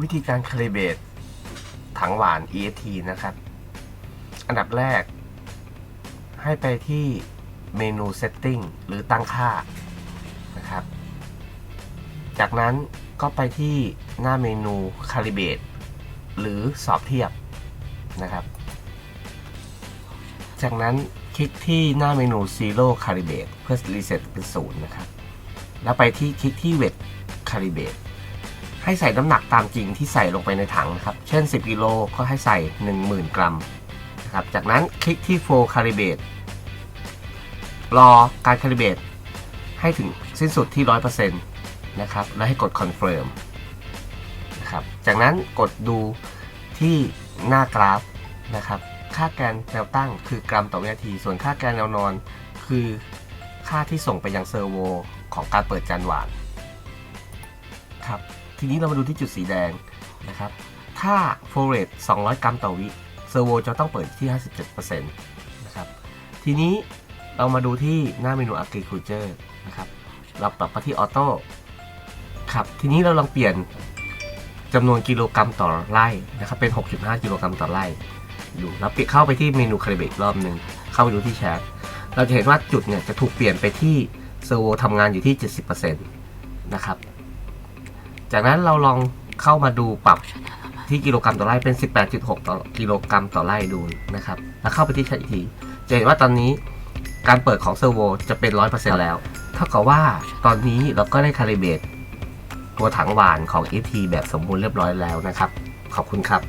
วิธีการคาลิเบตถังหวาน EST นะครับ อันดับแรก ให้ไปที่เมนู Setting หรือตั้งค่านะครับ จากนั้นก็ไปที่หน้าเมนู Calibrate หรือสอบเทียบนะครับ จากนั้นคลิกที่หน้าเมนู Zero Calibrate เพื่อ reset เป็นศูนย์นะครับ แล้วไปที่คลิกที่ Wet Calibrate ให้ใส่น้ำหนักตามจริงที่ใส่ลงไปในถังนะครับ เช่น 10กิโลก็ให้ใส่ 10,000 กรัมนะครับ จากนั้นคลิกที่ Full Calibrate รอการ Calibrate ให้ถึงสิ้นสุดที่ 100%นะครับ แล้วให้กด Confirm นะครับ จากนั้นกดดูที่หน้ากราฟนะครับ ค่าแกนแนวตั้งคือกรัมต่อวินาที ส่วนค่าแกนแนวนอนคือค่าที่ส่งไปยังเซอร์โวของการเปิดจานหวานครับ ทีนี้เรามาดูที่จุดสีแดงนะครับ ถ้าโฟเรต200 กรัมต่อวิเซอร์โวจะต้องเปิดที่ 57%นะครับ ทีนี้เรามาดูที่หน้าเมนู Agriculture นะครับ เราปรับมาที่ออโต้ครับ ทีนี้เราลองเปลี่ยนจำนวนกิโลกรัมต่อไร่นะครับ เป็น 65 กิโลกรัมต่อไร่ดูแล้วเปลี่ยนเข้าไปที่เมนูคาลิเบตรอบหนึ่งเข้าไปดูที่แชทเราจะเห็นว่าจุดเนี่ยจะถูกเปลี่ยนไปที่เซอร์โวทำงานอยู่ที่ 70%นะครับ จากนั้นเราลองเข้ามาดูปรับที่กิโลกรัมต่อไร่เป็น 18.6 ต่อกิโลกรัมต่อไร่ดูนะครับ แล้วเข้าไปที่แชทอีกทีจะเห็นว่าตอนนี้การเปิดของเซอร์โวจะเป็น 100%แล้ว เท่ากับว่าตอนนี้เราก็ได้คาลิเบตตัวถังหวานของ FT แบบสมบูรณ์เรียบร้อยแล้วนะครับ ขอบคุณครับ